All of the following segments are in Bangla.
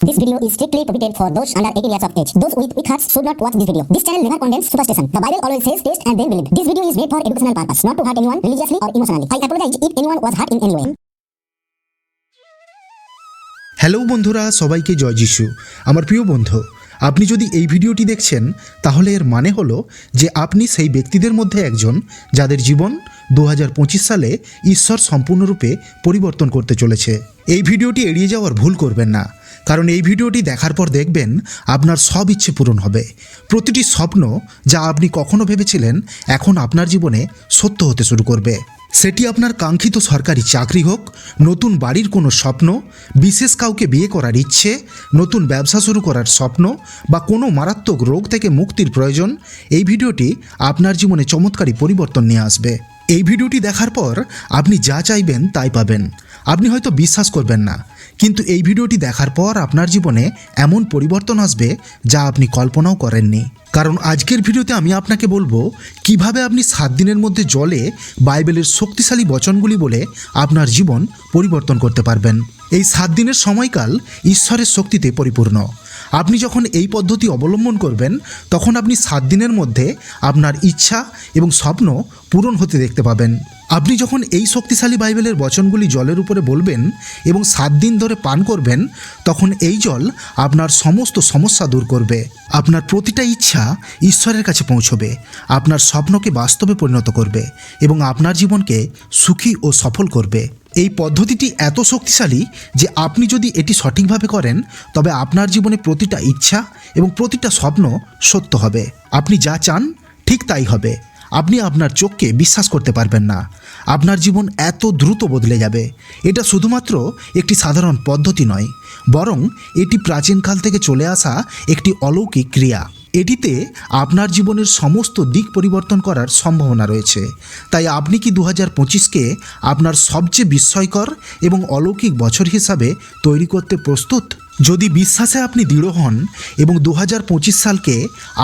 This video is strictly prohibited for those under 18 years of age. Those with weak hearts should not watch this video. This channel never condemns superstition. The Bible always says taste and then believe. This video is made for educational purpose, not to hurt anyone religiously or emotionally. I apologize if anyone was hurt in any way. Hello বন্ধুরা সবাইকে জয় যিশু আমার প্রিয় বন্ধু আপনি যদি এই ভিডিওটি দেখছেন তাহলে এর মানে হলো যে আপনি সেই ব্যক্তিদের মধ্যে একজন যাদের জীবন দু হাজার পঁচিশ সালে ঈশ্বর সম্পূর্ণরূপে পরিবর্তন করতে চলেছে এই ভিডিওটি এড়িয়ে যাওয়ার ভুল করবেন না কারণ এই ভিডিওটি দেখার পর দেখবেন আপনার সব ইচ্ছে পূরণ হবে। প্রতিটি স্বপ্ন যা আপনি কখনো ভেবেছিলেন এখন আপনার জীবনে সত্য হতে শুরু করবে। সেটি আপনার কাঙ্ক্ষিত সরকারি চাকরি হোক, নতুন বাড়ির কোনো স্বপ্ন, বিশেষ কাউকে বিয়ে করার ইচ্ছে, নতুন ব্যবসা শুরু করার স্বপ্ন বা কোনো মারাত্মক রোগ থেকে মুক্তির প্রয়োজন, এই ভিডিওটি আপনার জীবনে চমৎকারী পরিবর্তন নিয়ে আসবে। এই ভিডিওটি দেখার পর আপনি যা চাইবেন তাই পাবেন। আপনি হয়তো বিশ্বাস করবেন না। কিন্তু এই ভিডিওটি দেখার পর আপনার জীবনে এমন পরিবর্তন আসবে যা আপনি কল্পনাও করেননি। কারণ আজকের ভিডিওতে আমি আপনাকে বলব কীভাবে আপনি সাত দিনের মধ্যে জলে বাইবেলের শক্তিশালী বচনগুলি বলে আপনার জীবন পরিবর্তন করতে পারবেন। এই সাত দিনের সময়কাল ঈশ্বরের শক্তিতে পরিপূর্ণ। আপনি যখন এই পদ্ধতি অবলম্বন করবেন, তখন আপনি সাত দিনের মধ্যে আপনার ইচ্ছা এবং স্বপ্ন পূরণ হতে দেখতে পাবেন। আপনি যখন এই শক্তিশালী বাইবেলের বচনগুলি জলের উপরে বলবেন এবং সাত দিন ধরে পান করবেন, তখন এই জল আপনার সমস্ত সমস্যা দূর করবে। আপনার প্রতিটা ইচ্ছা ঈশ্বরের কাছে পৌঁছবে। আপনার স্বপ্নকে বাস্তবে পরিণত করবে এবং আপনার জীবনকে সুখী ও সফল করবে। এই পদ্ধতিটি এত শক্তিশালী যে আপনি যদি এটি সঠিকভাবে করেন, তবে আপনার জীবনে প্রতিটা ইচ্ছা এবং প্রতিটা স্বপ্ন সত্য হবে। আপনি যা চান, ঠিক তাই হবে। আপনি আপনার চোখকে বিশ্বাস করতে পারবেন না। আপনার জীবন এত দ্রুত বদলে যাবে। এটা শুধুমাত্র একটি সাধারণ পদ্ধতি নয়, বরং এটি প্রাচীনকাল থেকে চলে আসা একটি অলৌকিক ক্রিয়া। এটিতে আপনার জীবনের সমস্ত দিক পরিবর্তন করার সম্ভাবনা রয়েছে। তাই আপনি কি দু হাজার পঁচিশকে আপনার সবচেয়ে বিস্ময়কর এবং অলৌকিক বছর হিসাবে তৈরি করতে প্রস্তুত? যদি বিশ্বাসে আপনি দৃঢ় হন এবং দু হাজার পঁচিশ সালকে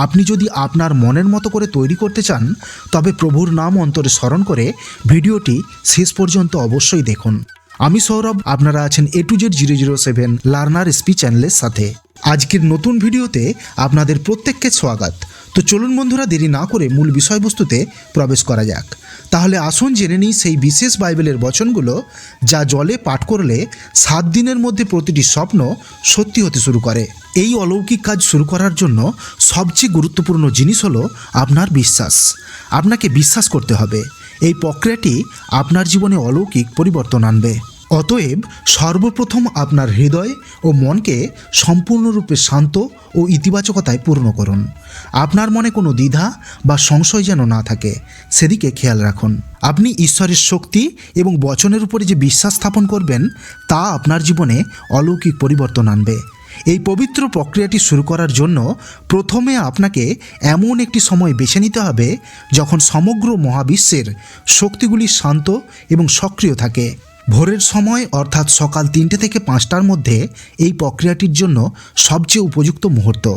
আপনি যদি আপনার মনের মতো করে তৈরি করতে চান, তবে প্রভুর নাম অন্তরে স্মরণ করে ভিডিওটি শেষ পর্যন্ত অবশ্যই দেখুন। আমি সৌরভ, আপনারা আছেন A to Z zero zero seven learner SP চ্যানেলের সাথে। আজকের নতুন ভিডিওতে আপনাদের প্রত্যেককে স্বাগত। তো চলুন বন্ধুরা, দেরি না করে মূল বিষয়বস্তুতে প্রবেশ করা যাক। তাহলে আসুন জেনে নিই সেই বিশেষ বাইবেলের বচনগুলো যা জলে পাঠ করলে সাত দিনের মধ্যে প্রতিটি স্বপ্ন সত্যি হতে শুরু করে। এই অলৌকিক কাজ শুরু করার জন্য সবচেয়ে গুরুত্বপূর্ণ জিনিস হলো আপনার বিশ্বাস। আপনাকে বিশ্বাস করতে হবে। এই প্রক্রিয়াটি আপনার জীবনে অলৌকিক পরিবর্তন আনবে। অতএব সর্বপ্রথম আপনার হৃদয় ও মনকে সম্পূর্ণরূপে শান্ত ও ইতিবাচকতায় পূর্ণ করুন। আপনার মনে কোনো দ্বিধা বা সংশয় যেন না থাকে, সেদিকে খেয়াল রাখুন। আপনি ঈশ্বরের শক্তি এবং বচনের উপরে যে বিশ্বাস স্থাপন করবেন, তা আপনার জীবনে অলৌকিক পরিবর্তন আনবে। এই পবিত্র প্রক্রিয়াটি শুরু করার জন্য প্রথমে আপনাকে এমন একটি সময় বেছে নিতে হবে, যখন সমগ্র মহাবিশ্বের শক্তিগুলি শান্ত এবং সক্রিয় থাকে। ভোরের সময় অর্থাৎ সকাল তিনটে থেকে পাঁচটার মধ্যে এই প্রক্রিয়াটির জন্য সবচেয়ে উপযুক্ত মুহূর্ত।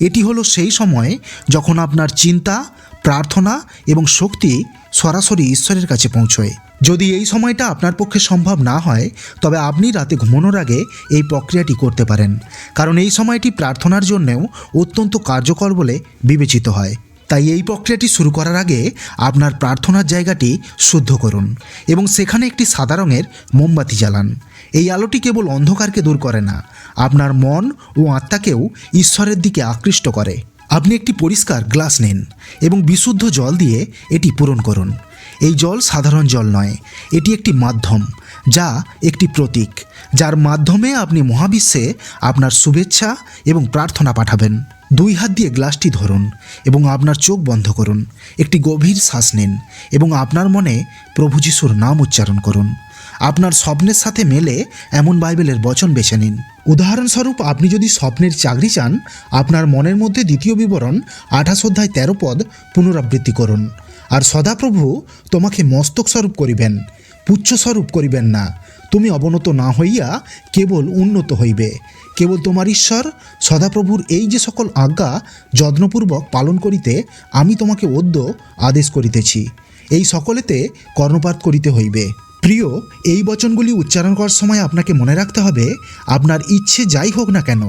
এটি হলো সেই সময় যখন আপনার চিন্তা, প্রার্থনা এবং শক্তি সরাসরি ঈশ্বরের কাছে পৌঁছয়। যদি এই সময়টা আপনার পক্ষে সম্ভব না হয়, তবে আপনি রাতে ঘুমানোর আগে এই প্রক্রিয়াটি করতে পারেন। কারণ এই সময়টি প্রার্থনার জন্যেও অত্যন্ত কার্যকর বলে বিবেচিত হয়। তাই এই প্রক্রিয়াটি শুরু করার আগে আপনার প্রার্থনার জায়গাটি শুদ্ধ করুন এবং সেখানে একটি সাদা রঙের মোমবাতি জ্বালান। এই আলোটি কেবল অন্ধকারকে দূর করে না, আপনার মন ও আত্মাকেও ঈশ্বরের দিকে আকৃষ্ট করে। আপনি একটি পরিষ্কার গ্লাস নিন এবং বিশুদ্ধ জল দিয়ে এটি পূরণ করুন। এই জল সাধারণ জল নয়, এটি একটি মাধ্যম, যা একটি প্রতীক, যার মাধ্যমে আপনি মহাবিশ্বে আপনার শুভেচ্ছা এবং প্রার্থনা পাঠাবেন। দুই হাত দিয়ে গ্লাসটি ধরুন এবং আপনার চোখ বন্ধ করুন, একটি গভীর শ্বাস নিন এবং আপনার মনে প্রভু যিশুর নাম উচ্চারণ করুন। আপনার স্বপ্নের সাথে মেলে এমন বাইবেলের বচন বেছে নিন। উদাহরণস্বরূপ আপনি যদি স্বপ্নের চাকরি চান, আপনার মনের মধ্যে দ্বিতীয় বিবরণ আঠাশ অধ্যায় তেরো পদ পুনরাবৃত্তি করুন। আর সদাপ্রভু তোমাকে মস্তক স্বরূপ করিবেন পুচ্ছস্বরূপ করিবেন না। তুমি অবনত না হইয়া কেবল উন্নত হইবে। কেবল তোমার ঈশ্বর, সদাপ্রভুর এই যে সকল আজ্ঞা যত্নপূর্বক পালন করিতে আমি তোমাকে অদ্য আদেশ করিতেছি। এই সকলেতে কর্ণপাত করিতে হইবে। প্রিয়, এই বচনগুলি উচ্চারণ করার সময় আপনাকে মনে রাখতে হবে, আপনার ইচ্ছে যাই হোক না কেন,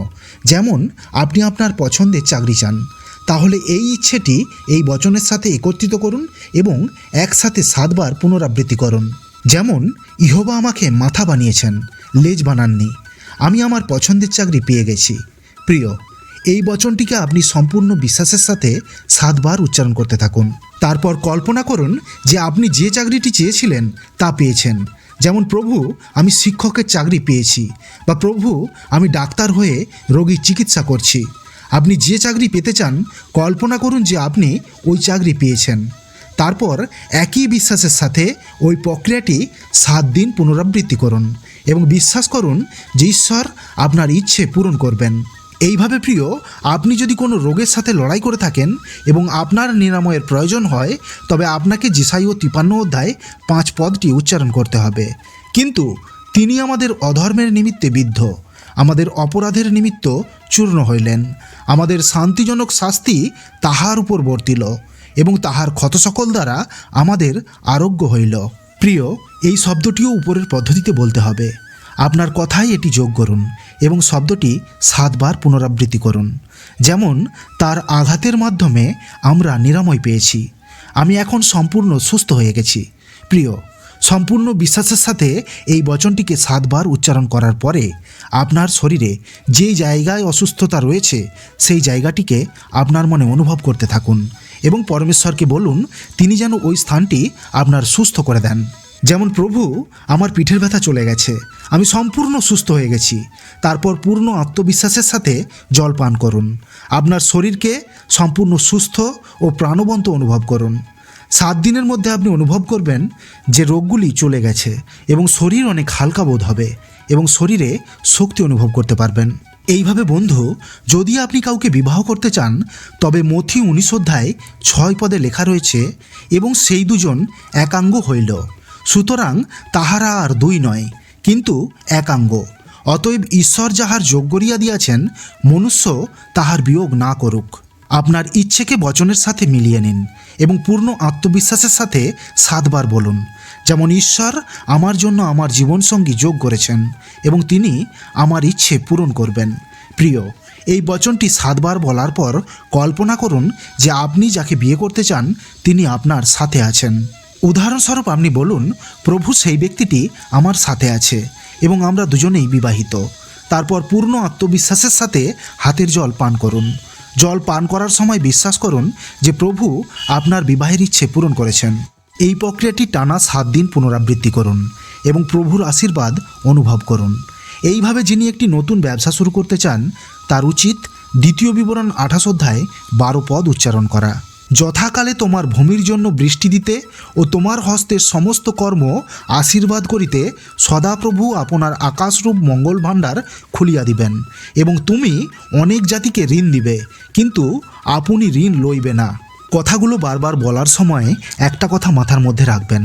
যেমন আপনি আপনার পছন্দের চাকরি চান, তাহলে এই ইচ্ছেটি এই বচনের সাথে একত্রিত করুন এবং একসাথে সাতবার পুনরাবৃত্তি করুন। যেমন, ইহবা আমাকে মাথা বানিয়েছেন, লেজ বানাননি, আমি আমার পছন্দের চাকরি পেয়ে গেছি। প্রিয়, এই বচনটিকে আপনি সম্পূর্ণ বিশ্বাসের সাথে সাতবার উচ্চারণ করতে থাকুন। তারপর কল্পনা করুন যে আপনি যে চাকরিটি চেয়েছিলেন তা পেয়েছেন। যেমন, প্রভু, আমি শিক্ষকের চাকরি পেয়েছি বা প্রভু, আমি ডাক্তার হয়ে রোগীর চিকিৎসা করছি। আপনি যে চাকরি পেতে চান, কল্পনা করুন যে আপনি ওই চাকরি পেয়েছেন। তারপর একই বিশ্বাসের সাথে ওই প্রক্রিয়াটি সাত দিন পুনরাবৃত্তি করুন এবং বিশ্বাস করুন যে ঈশ্বর আপনার ইচ্ছে পূরণ করবেন। এইভাবে প্রিয়, আপনি যদি কোনো রোগের সাথে লড়াই করে থাকেন এবং আপনার নিরাময়ের প্রয়োজন হয়, তবে আপনাকে জিসাই ও তিপান্ন অধ্যায় পাঁচ পদটি উচ্চারণ করতে হবে। কিন্তু তিনি আমাদের অধর্মের নিমিত্তে বিদ্ধ, আমাদের অপরাধের নিমিত্ত চূর্ণ হইলেন, আমাদের শান্তিজনক শাস্তি তাহার উপর বর্তিল এবং তাহার ক্ষত সকল দ্বারা আমাদের আরোগ্য হইল। প্রিয়, এই শব্দটিও উপরের পদ্ধতিতে বলতে হবে। আপনার কথাই এটি যোগ করুন এবং শব্দটি সাতবার পুনরাবৃত্তি করুন। যেমন, তার আঘাতের মাধ্যমে আমরা নিরাময় পেয়েছি। আমি এখন সম্পূর্ণ সুস্থ হয়ে গেছি। প্রিয়, সম্পূর্ণ বিশ্বাসের সাথে এই বচনটিকে সাতবার উচ্চারণ করার পরে আপনার শরীরে যে জায়গায় অসুস্থতা রয়েছে, সেই জায়গাটিকে আপনার মনে অনুভব করতে থাকুন এবং পরমেশ্বরকে বলুন, তিনি যেন ওই স্থানটি আপনার সুস্থ করে দেন। যেমন, প্রভু, আমার পিঠের ব্যথা চলে গেছে। আমি সম্পূর্ণ সুস্থ হয়ে গেছি। তারপর পূর্ণ আত্মবিশ্বাসের সাথে জল পান করুন। আপনার শরীরকে সম্পূর্ণ সুস্থ ও প্রাণবন্ত অনুভব করুন। সাত দিনের মধ্যে আপনি অনুভব করবেন যে রোগগুলি চলে গেছে এবং শরীর অনেক হালকা বোধ হবে এবং শরীরে শক্তি অনুভব করতে পারবেন। এইভাবে, বন্ধু, যদি আপনি কাউকে বিবাহ করতে চান, তবে মথি উনিশ অধ্যায় ছয় পদে লেখা রয়েছে, এবং সেই দুজন একাঙ্গ হইল। সুতরাং তাহারা আর দুই নয়, কিন্তু একাঙ্গ। অতএব ঈশ্বর যাহার যোগ করিয়া দিয়াছেন, মনুষ্য তাহার বিয়োগ না করুক। আপনার ইচ্ছেকে বচনের সাথে মিলিয়ে নিন এবং পূর্ণ আত্মবিশ্বাসের সাথে সাতবার বলুন, যেমন ঈশ্বর আমার জন্য আমার জীবনসঙ্গী যোগ করেছেন এবং তিনি আমার ইচ্ছে পূরণ করবেন। প্রিয়, এই বচনটি সাতবার বলার পর কল্পনা করুন যে আপনি যাকে বিয়ে করতে চান, তিনি আপনার সাথে আছেন। উদাহরণস্বরূপ আপনি বলুন, প্রভু সেই ব্যক্তিটি আমার সাথে আছে এবং আমরা দুজনেই বিবাহিত। তারপর পূর্ণ আত্মবিশ্বাসের সাথে হাতের জল পান করুন। জল পান করার সময় বিশ্বাস করুন যে প্রভু আপনার বিবাহের ইচ্ছে পূরণ করেছেন। এই প্রক্রিয়াটি টানা সাত দিন পুনরাবৃত্তি করুন এবং প্রভুর আশীর্বাদ অনুভব করুন। এইভাবে যিনি একটি নতুন ব্যবসা শুরু করতে চান, তার উচিত দ্বিতীয় বিবরণ আঠাশ অধ্যায় বারো পদ উচ্চারণ করা। যথাকালে তোমার ভূমির জন্য বৃষ্টি দিতে ও তোমার হস্তের সমস্ত কর্ম আশীর্বাদ করিতে সদাপ্রভু আপনার আকাশরূপ মঙ্গল ভাণ্ডার খুলিয়া দিবেন এবং তুমি অনেক জাতিকে ঋণ দিবে, কিন্তু আপনি ঋণ লইবে না। কথাগুলো বারবার বলার সময় একটা কথা মাথার মধ্যে রাখবেন।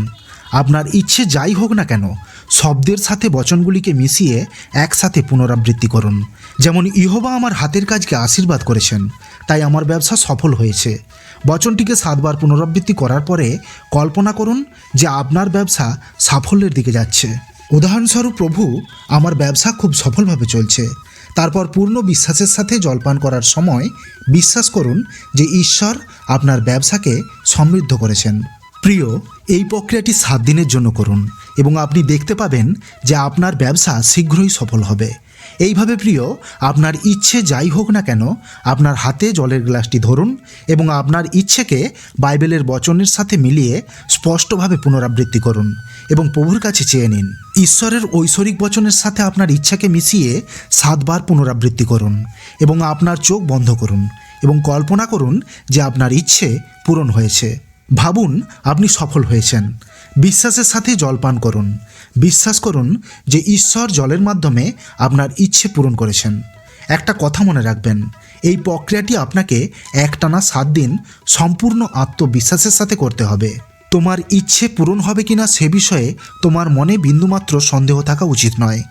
আপনার ইচ্ছে যাই হোক না কেন, শব্দের সাথে বচনগুলিকে মিশিয়ে একসাথে পুনরাবৃত্তি করুন। যেমন ইহবা আমার হাতের কাজকে আশীর্বাদ করেছেন, তাই আমার ব্যবসা সফল হয়েছে। বচনটিকে সাতবার পুনরাবৃত্তি করার পরে কল্পনা করুন যে আপনার ব্যবসা সাফল্যের দিকে যাচ্ছে। উদাহরণস্বরূপ প্রভু, আমার ব্যবসা খুব সফলভাবে চলছে। তারপর পূর্ণ বিশ্বাসের সাথে জলপান করার সময় বিশ্বাস করুন যে ঈশ্বর আপনার ব্যবসাকে সমৃদ্ধ করেছেন। প্রিয়, এই প্রক্রিয়াটি সাত দিনের জন্য করুন এবং আপনি দেখতে পাবেন যে আপনার ব্যবসা শীঘ্রই সফল হবে। এইভাবে প্রিয়, আপনার ইচ্ছে যাই হোক না কেন, আপনার হাতে জলের গ্লাসটি ধরুন এবং আপনার ইচ্ছেকে বাইবেলের বচনের সাথে মিলিয়ে স্পষ্টভাবে পুনরাবৃত্তি করুন এবং প্রভুর কাছে চেয়ে নিন। ঈশ্বরের ঐশ্বরিক বচনের সাথে আপনার ইচ্ছাকে মিশিয়ে সাতবার পুনরাবৃত্তি করুন এবং আপনার চোখ বন্ধ করুন এবং কল্পনা করুন যে আপনার ইচ্ছে পূরণ হয়েছে। ভাবুন, আপনি সফল হয়েছেন। বিশ্বাসের সাথে জল পান করুন। বিশ্বাস করুন যে ঈশ্বর জলের মাধ্যমে আপনার ইচ্ছে পূরণ করেছেন। একটা কথা মনে রাখবেন, এই প্রক্রিয়াটি আপনাকে একটানা সাত দিন সম্পূর্ণ আত্মবিশ্বাসের সাথে করতে হবে। তোমার ইচ্ছে পূরণ হবে কিনা সে বিষয়ে তোমার মনে বিন্দুমাত্র সন্দেহ থাকা উচিত নয়।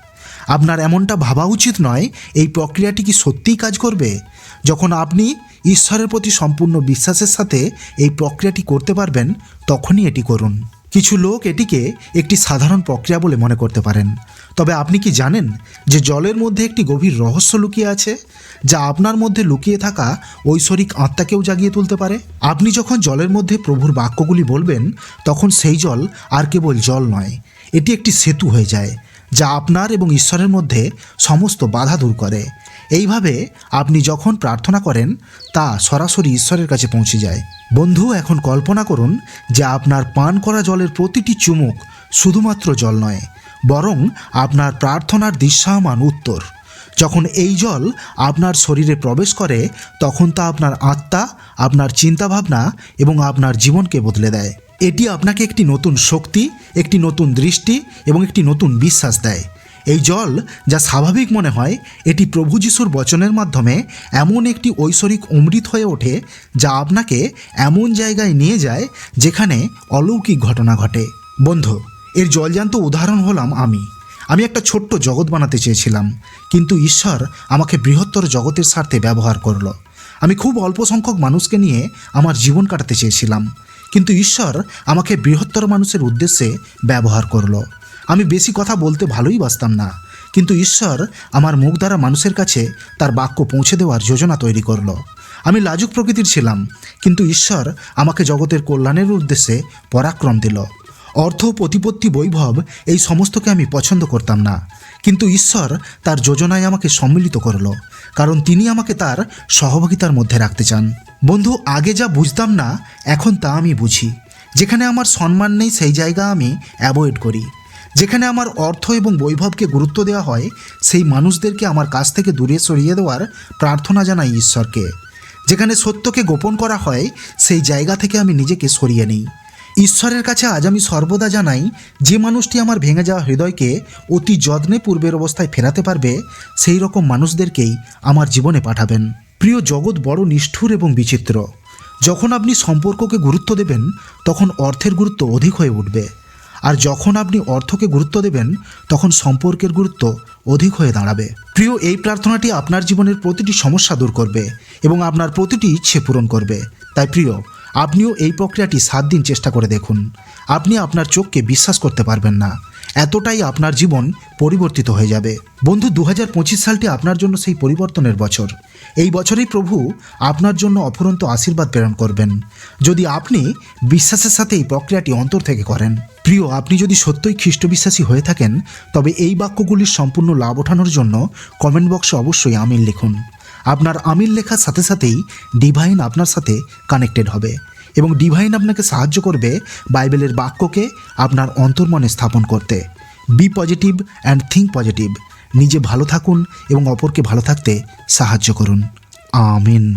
আপনার এমনটা ভাবা উচিত নয়, এই প্রক্রিয়াটি কি সত্যিই কাজ করবে? যখন আপনি ঈশ্বরের প্রতি সম্পূর্ণ বিশ্বাসের সাথে এই প্রক্রিয়াটি করতে পারবেন, তখনই এটি করুন। কিছু লোক এটিকে একটি সাধারণ প্রক্রিয়া বলে মনে করতে পারেন। তবে আপনি কি জানেন যে জলের মধ্যে একটি গভীর রহস্য লুকিয়ে আছে, যা আপনার মধ্যে লুকিয়ে থাকা ঐশ্বরিক আত্মাকেও জাগিয়ে তুলতে পারে? আপনি যখন জলের মধ্যে প্রভুর বাক্যগুলি বলবেন, তখন সেই জল আর কেবল জল নয়, এটি একটি সেতু হয়ে যায়, যা আপনার এবং ঈশ্বরের মধ্যে সমস্ত বাধা দূর করে। এইভাবে আপনি যখন প্রার্থনা করেন, তা সরাসরি ঈশ্বরের কাছে পৌঁছে যায়। বন্ধু, এখন কল্পনা করুন যে আপনার পান করা জলের প্রতিটি চুমুক শুধুমাত্র জল নয়, বরং আপনার প্রার্থনার দৃশ্যমান উত্তর। যখন এই জল আপনার শরীরে প্রবেশ করে, তখন তা আপনার আত্মা, আপনার চিন্তাভাবনা এবং আপনার জীবনকে বদলে দেয়। এটি আপনাকে একটি নতুন শক্তি, একটি নতুন দৃষ্টি এবং একটি নতুন বিশ্বাস দেয়। এই জল যা স্বাভাবিক মনে হয়, এটি প্রভু যিশুর বচনের মাধ্যমে এমন একটি ঐশ্বরিক অমৃত হয়ে ওঠে যা আপনাকে এমন জায়গায় নিয়ে যায় যেখানে অলৌকিক ঘটনা ঘটে। বন্ধু, এর জলজান্ত উদাহরণ হলাম আমি। আমি একটা ছোট্ট জগৎ বানাতে চেয়েছিলাম, কিন্তু ঈশ্বর আমাকে বৃহত্তর জগতের স্বার্থে ব্যবহার করল। আমি খুব অল্প সংখ্যক মানুষকে নিয়ে আমার জীবন কাটাতে চেয়েছিলাম, কিন্তু ঈশ্বর আমাকে বৃহত্তর মানুষের উদ্দেশ্যে ব্যবহার করল। আমি বেশি কথা বলতে ভালোই বাসতাম না। কিন্তু ঈশ্বর আমার মুখ দ্বারা মানুষের কাছে তার বাক্য পৌঁছে দেওয়ার যোজনা তৈরি করল। আমি লাজুক প্রকৃতির ছিলাম, কিন্তু ঈশ্বর আমাকে জগতের কল্যাণের উদ্দেশ্যে পরাক্রম দিল। অর্থ প্রতিপত্তি বৈভব এই সমস্তকে আমি পছন্দ করতাম না। কিন্তু ঈশ্বর তার যোজনায় আমাকে সম্মিলিত করল, কারণ তিনি আমাকে তার সহভাগিতার মধ্যে রাখতে চান। বন্ধু, আগে যা বুঝতাম না, এখন তা আমি বুঝি। যেখানে আমার সম্মান নেই, সেই জায়গা আমি অ্যাভয়েড করি। যেখানে আমার অর্থ এবং বৈভবকে গুরুত্ব দেওয়া হয়, সেই মানুষদেরকে আমার কাছ থেকে দূরে সরিয়ে দেওয়ার প্রার্থনা জানাই ঈশ্বরকে। যেখানে সত্যকে গোপন করা হয়, সেই জায়গা থেকে আমি নিজেকে সরিয়ে নিই। ঈশ্বরের কাছে আজ আমি সর্বদা জানাই, যে মানুষটি আমার ভেঙে যাওয়া হৃদয়কে অতি যত্নে পূর্বের অবস্থায় ফেরাতে পারবে, সেই রকম মানুষদেরকেই আমার জীবনে পাঠাবেন। প্রিয় জগৎ বড় নিষ্ঠুর এবং বিচিত্র। যখন আপনি সম্পর্ককে গুরুত্ব দেবেন, তখন অর্থের গুরুত্ব অধিক হয়ে উঠবে। আর যখন আপনি অর্থকে গুরুত্ব দেবেন, তখন সম্পর্কের গুরুত্ব অধিক হয়ে দাঁড়াবে। প্রিয়, এই প্রার্থনাটি আপনার জীবনের প্রতিটি সমস্যা দূর করবে এবং আপনার প্রতিটি ইচ্ছে পূরণ করবে। তাই প্রিয়, আপনিও এই প্রক্রিয়াটি সাত দিন চেষ্টা করে দেখুন। আপনি আপনার চোখকে বিশ্বাস করতে পারবেন না। এতটাই আপনার জীবন পরিবর্তিত হয়ে যাবে। বন্ধু দু হাজার পঁচিশ সালটি আপনার জন্য সেই পরিবর্তনের বছর। এই বছরেই প্রভু আপনার জন্য অফুরন্ত আশীর্বাদ প্রেরণ করবেন। যদি আপনি বিশ্বাসের সাথে এই প্রক্রিয়াটি অন্তর থেকে করেন প্রিয়, আপনি যদি সত্যই খ্রিস্ট বিশ্বাসী হয়ে থাকেন, তবে এই বাক্যগুলির সম্পূর্ণ লাভ ওঠানোর জন্য কমেন্ট বক্সে অবশ্যই আমিন লিখুন। আপনার আমিল লেখার সাথে সাথেই ডিভাইন আপনার সাথে কানেক্টেড হবে এবং ডিভাইন আপনাকে সাহায্য করবে বাইবেলের বাক্যকে আপনার অন্তর্মনে স্থাপন করতে। Be positive and think positive. নিজে ভালো থাকুন এবং অপরকে ভালো থাকতে সাহায্য করুন। আমিন।